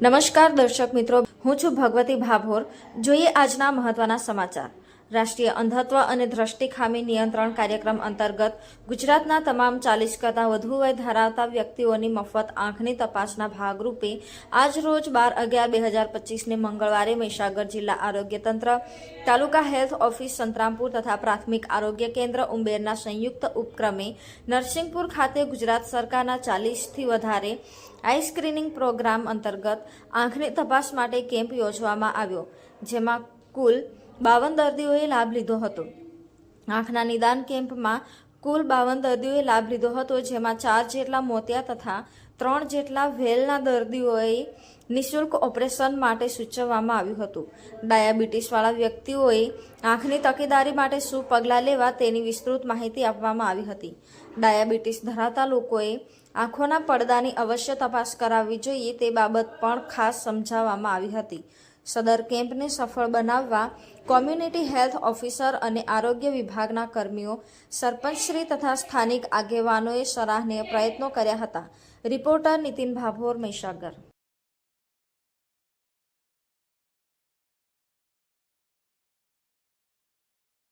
નમસ્કાર દર્શક મિત્રો હું છું ભગવતી ભાભોર. જોઈએ આજના મહત્વના સમાચાર. રાષ્ટ્રીય અંધત્વ અને દ્રષ્ટિ ખામી નિયંત્રણ કાર્યક્રમ અંતર્ગત ગુજરાતના તમામ ચાલીસ કરતાં વધુ વય ધરાવતા વ્યક્તિઓની મફત આંખની તપાસના ભાગરૂપે આજ રોજ બાર અગિયાર બે હજાર પચીસને મંગળવારે મહીસાગર જિલ્લા આરોગ્ય તંત્ર, તાલુકા હેલ્થ ઓફિસ સંતરામપુર તથા પ્રાથમિક આરોગ્ય કેન્દ્ર ઉંબેરના સંયુક્ત ઉપક્રમે નરસિંહપુર ખાતે ગુજરાત સરકારના ચાલીસથી વધારે આઈ સ્ક્રીનિંગ પ્રોગ્રામ અંતર્ગત આંખની તપાસ માટે કેમ્પ યોજવામાં આવ્યો, જેમાં કુલ બાવન દર્દીઓએ લાભ લીધો હતો. આંખના નિદાન કેમ્પમાં કુલ બાવન દર્દીઓએ લાભ લીધો હતો, જેમાં ચાર જેટલા મોતિયા તથા ત્રણ જેટલા વેલના દર્દીઓએ નિઃશુલ્ક ઓપરેશન માટે સૂચવવામાં આવ્યું હતું. ડાયાબિટીસવાળા વ્યક્તિઓએ આંખની તકેદારી માટે શું પગલાં લેવા તેની વિસ્તૃત માહિતી આપવામાં આવી હતી. ડાયાબિટીસ ધરાવતા લોકોએ આંખોના પડદાની અવશ્ય તપાસ કરાવવી જોઈએ તે બાબત પણ ખાસ સમજાવવામાં આવી હતી. સદર કેમ્પને સફળ બનાવવા કોમ્યુનિટી હેલ્થ ઓફિસર અને આરોગ્ય વિભાગના કર્મીઓ, સરપંચશ્રી તથા સ્થાનિક આગેવાનોએ સરાહનીય પ્રયત્નો કર્યા હતા. રિપોર્ટર નીતિન ભાભોર, મહીસાગર.